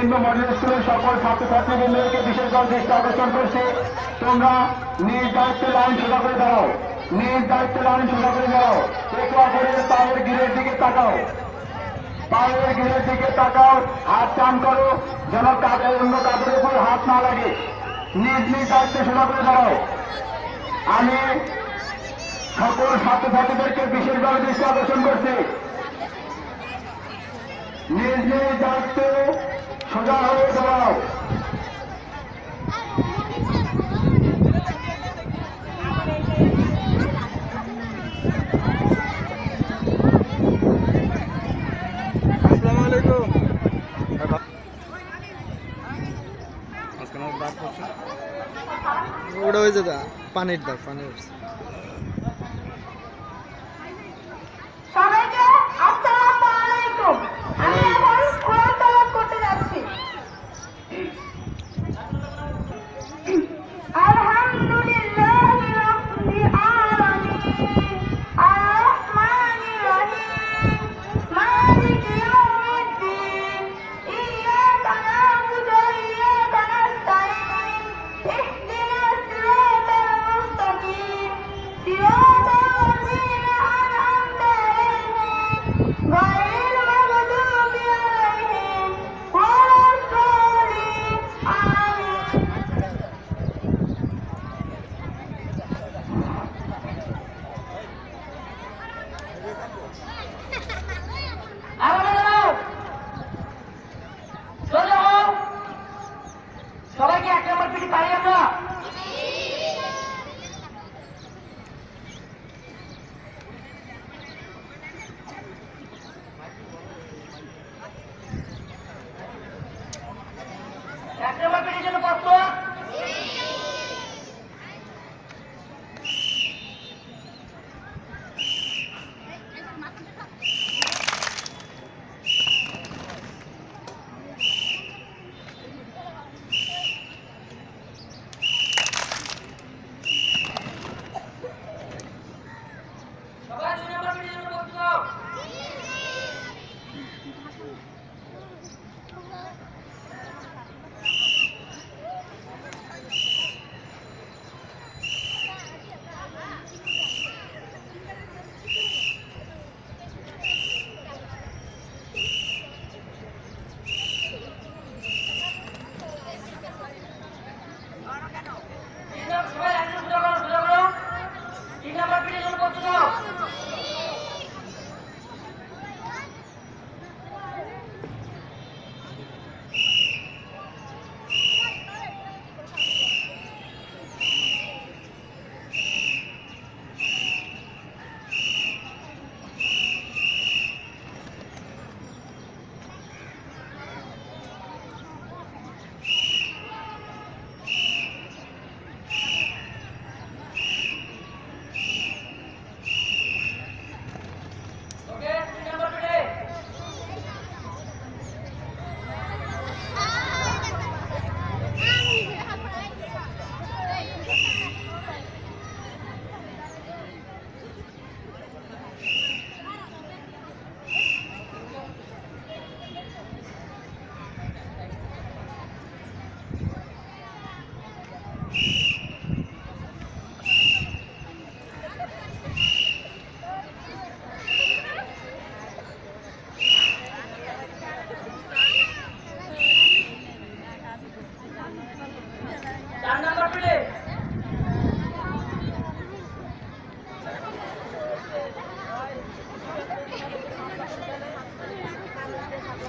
নিম্ন মডেল স্কুলের সকল ছাত্রছাত্রীবৃন্দকে বিশেষভাবে দৃষ্টি আকর্ষণ করছে। তোমরা নিজ দায়িত্বে লাইন সোজা করে দাঁড়াও। নিজ দায়িত্বে লাইন সোজা করে দাঁড়াও। একটু করে পায়ের গিরের দিকে তাকাও। পায়ের গিরের দিকে তাকাও। হাত টান করো। যেন কাদের অন্য কাদের উপর হাত না লাগে। নিজ নিজ দায়িত্বে সোজা করে দাঁড়াও। আমি সকল ছাত্রছাত্রীদেরকে বিশেষভাবে দৃষ্টি আকর্ষণ করছি। নিজ নিজ দায়িত্বে সোজা হয়ে দাঁড়াও। ওটা ওই যে পানির দাগ পানির। Tak.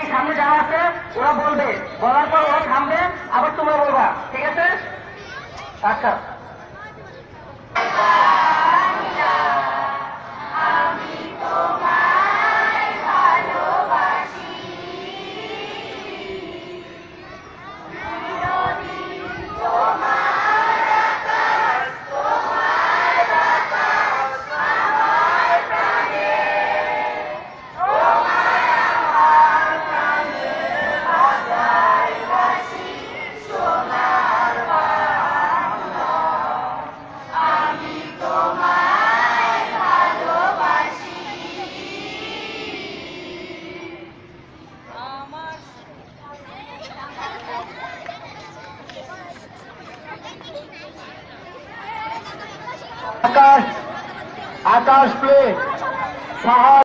এই সামনে যারা আছে, ওরা বলবে। বলার পর ওরা থামবে আবার তোমরা বলবা। ঠিক আছে? আচ্ছা। আকাশ আকাশ প্লে সাহা